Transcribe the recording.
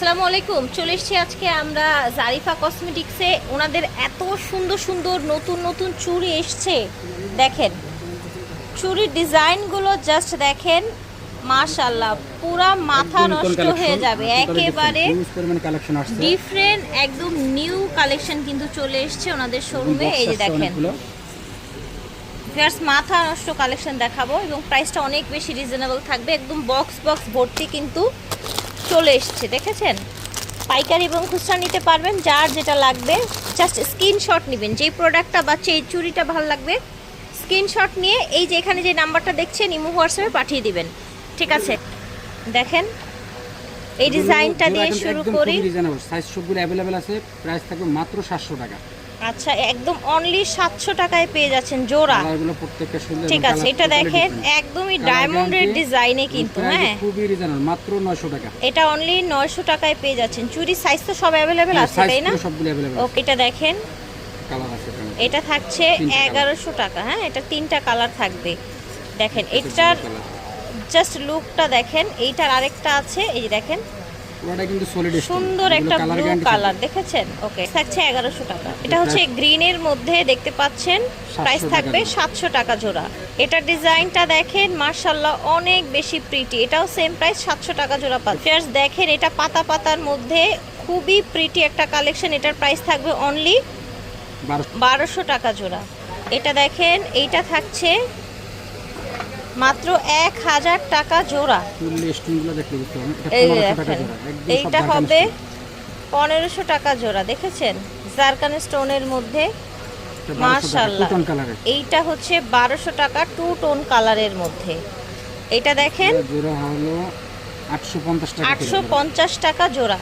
আসসালামু আলাইকুম। চলে এসেছি আজকে আমরা জারিফা কসমেটিক্সে। ওনাদের এত সুন্দর সুন্দর নতুন নতুন চুড়ি এসছে। দেখেন চুড়ির ডিজাইনগুলো জাস্ট দেখেন। মাশাল্লাহ পুরা মাথা নষ্ট হয়ে যাবে। একেবারে ডিফারেন্ট একদম নিউ কালেকশন কিন্তু চলে এসছে ওনাদের শোরুমে এই যে দেখেন। ফেয়ার্স মাথা নষ্ট কালেকশন দেখাবো এবং প্রাইসটা অনেক বেশি রিজনেবল থাকবে। একদম বক্স বক্স ভর্তি কিন্তু চলে এসছে দেখেছেন? পাইকারি এবং খুচরা নিতে পারবেন যার যেটা লাগবে জাস্ট স্ক্রিনশট নেবেন। যেই প্রোডাক্টটা বা এই চুরিটা ভালো লাগবে স্ক্রিনশট নিয়ে এই যে এখানে যে নাম্বারটা দেখছেন ইমো হোয়াটসঅ্যাপে পাঠিয়ে দিবেন। ঠিক আছে? দেখেন এই ডিজাইনটা দিয়ে শুরু করি। সাইজ সবগুলো অ্যাভেলেবেল আছে প্রাইস থাকবে মাত্র 700 টাকা। আচ্ছা একদম অনলি সাতশো টাকায় পেয়ে যাচ্ছেন জোড়া। ঠিক আছে এটা দেখেন একদমই ডায়মন্ডের ডিজাইনে কিন্তু হ্যাঁ। খুবই রিজনেবল মাত্র 900 টাকা। এটা অনলি নয়শো টাকায় পেয়ে যাচ্ছেন। চুরি সাইজ তো সব অ্যাভেলেবেল আছে তাই না? সবগুলো অ্যাভেলেবেল ওকে এটা দেখেন। এটা থাকছে তিনটা colour। এগারোশো টাকা হ্যাঁ এটা তিনটা কালার থাকবে। দেখেন এটার জাস্ট লুকটা দেখেন এইটার আরেকটা আছে এই দেখেন পুরোটা কিন্তু সলিড সুন্দর একটা ব্লু কালার দেখেছেন? ওকে থাকছে এগারোশো টাকা। এটা হচ্ছে গ্রিনের মধ্যে দেখতে পাচ্ছেন প্রাইস থাকবে। সাতশো টাকা জোড়া। এটা ডিজাইনটা দেখেন মার্শাল্লাহ অনেক বেশি প্রিটি এটাও সেম প্রাইস সাতশো টাকা জোড়া পাচ্ছেন। দেখেন এটা পাতা পাতার মধ্যে খুবই প্রিটি একটা কালেকশন এটার প্রাইস থাকবে অনলি বারোশো টাকা জোড়া। এটা দেখেন এইটা থাকছে মাত্র এক হাজার টাকা জোড়া। ফুল স্টোনগুলো দেখলে বুঝতে পারবেন এই এটা যে 1500 টাকা দেখেন জোড়া একদম সব এইটা হবে পনেরোশো টাকা জোড়া দেখেছেন? জারকান স্টোনের মধ্যে। এটা 1200 টাকা, মাশাআল্লাহ। two tone কালারের এইটা হচ্ছে বারোশো টাকা টু টোন কালারের মধ্যে। এটা দেখেন? এটা জোড়া হলো 850 টাকা করে। আটশো পঞ্চাশ টাকা জোড়া।